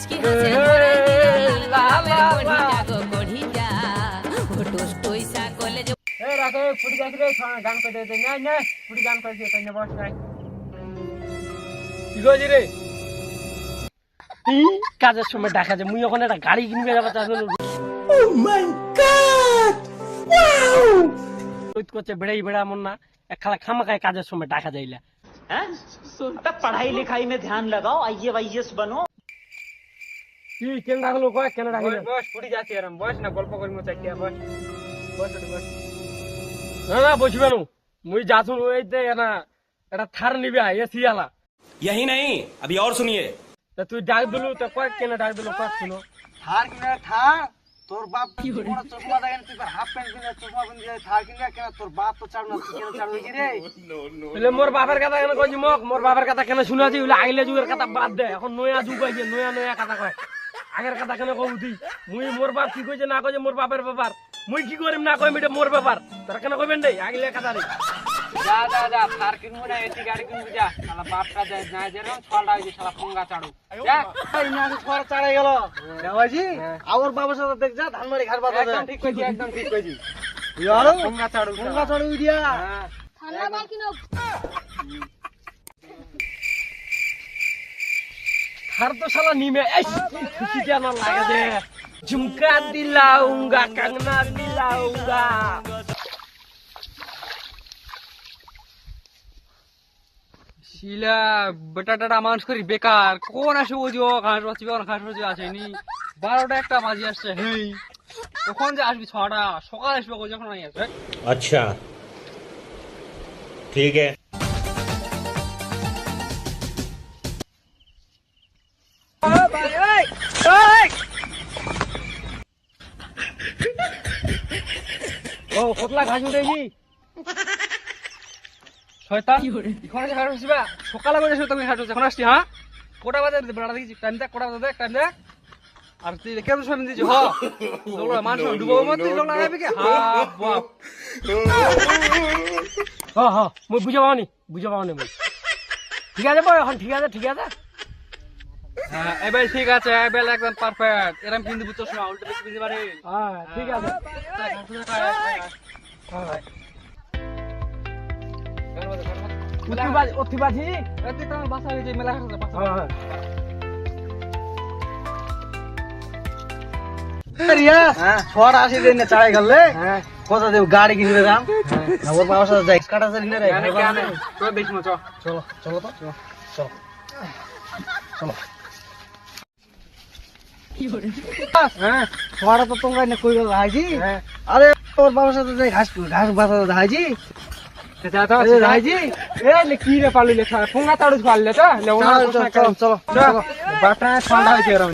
মুচকি হাসে ধরে দিলা লাল বামের গো কঢ়িয়া ও টুস টুইসা কলেজ এ রাখে ফুটি গাছ রে গান করে দে না? না ফুটি গান করে দে তাই কাজের সময় দেখা যায় মুই ওখানে একটা গাড়ি কিনবে oh করছে বেড়াই বেড়া মন না। খালা খামাকায় কাজের সময় টাকা যাইলা। হ্যাঁ? পড়াই লিখাই মে ধ্যান লাগাও আইএ বাই বানো। কি কেন ডাকলো কয় কেন ডাকলো বস ফুটি যাচ্ছি এরম বস না গল্প করি মতো কি বস বস ওটি বস না না বসবে না মুই যাছুন ওইতে না এটা থার নিবি এসি আলা यही नहीं अभी और सुनिए তা তুই ডাক দিলু তো কয় কেন ডাক দিলু কয় শুনো থার কিনে থার তোর বাপ বড় চশমা দেখেন তুই হাফ প্যান্ট কিনে চশমা কিনে থার কিনে কেন তোর বাপ তো চাড় না তুই কেন চাড় হইছি রে বলে মোর বাপের কথা কেন কইছি মক মোর বাপের কথা কেন শুনাছি বলে আইলে যুগের কথা বাদ দে এখন নয়া যুগ আইছে নয়া নয়া কথা কয় আগের কথা কেন কই উঠি মুই মোর বাপ কি কইছে না কইছে মোর বাপের ব্যাপার। মুই কি করিম না কইম এটা মোর ব্যাপার। তোরা কেন কইবেন রে? আগলে কথা রে যা যা যা থার কিনবো না এসি গাড়ি কিনবো যা। শালা বাপটা যায় না যেরকম ছলটা হইছে শালা ফঙ্গা চাড়ু। যা। এই না ছড় চাড়াই গেল। দেওয়াজি আমার বাবার সাথে দেখ যা ধানবাড়ি ঘাট বাতা একদম ঠিক কইছি একদম ঠিক কইছি। ইয়ারো ফঙ্গা চাড়ু গঙ্গা চড় দিয়া নিমে ঝুমকা শিলা বেটা টাটা মানুষ করি বেকার কোন আসে বুঝো ঘাস বাঁচি আসেনি বারোটা একটা বাজি আসছে হেই তখন যে আসবি ছটা সকাল আসবে যখন আসবে আচ্ছা ঠিক আছে ও কতলা ঘাস উঠেছি শয়তান এখন যে ঘাস আসবা সকালে করে এসে তুমি ঘাস হচ্ছে এখন আসছি হ্যাঁ? কোটা বাজে বেড়া দেখি টাইম দেখ কোটা বাজে দেখ টাইম দেখ। আর তুই কেন শুনে দিচ্ছি হ। লোকরা মানুষ ডুবো মত তুই লোক লাগাবি কি হা বাপ হ হ মই বুঝে পাওনি বুঝে পাওনি মই। ঠিক আছে এখন ঠিক আছে ঠিক আছে। হ্যাঁ এবার ঠিক আছে এবার একদম পারফেক্ট এরকম কিন্তু বুঝছ শোনা উল্টো বেশি বুঝতে পারে? হ্যাঁ ঠিক আছে। উঠি বাজি এতে তো বাসা হয়েছে? মেলা ঘাস বাসা। হ্যাঁ রিয়া ছড় আসি দেন না গেলে হ্যাঁ। কথা দেব? গাড়ি কিনবে দাম আমার বাবার সাথে যাই। কাটা রে চল দেখি। না চল চলো চলো। তো চলো। হ্যাঁ। ছড়া তো তোমরা না কই গেল হাইজি হ্যাঁ। আরে তোর বাবার সাথে যাই ঘাস ঘাস এ লে কি রে পালি লে ফোঙ্গা তাড়ু পারলে তো চলো বাটা ঠান্ডা এরম।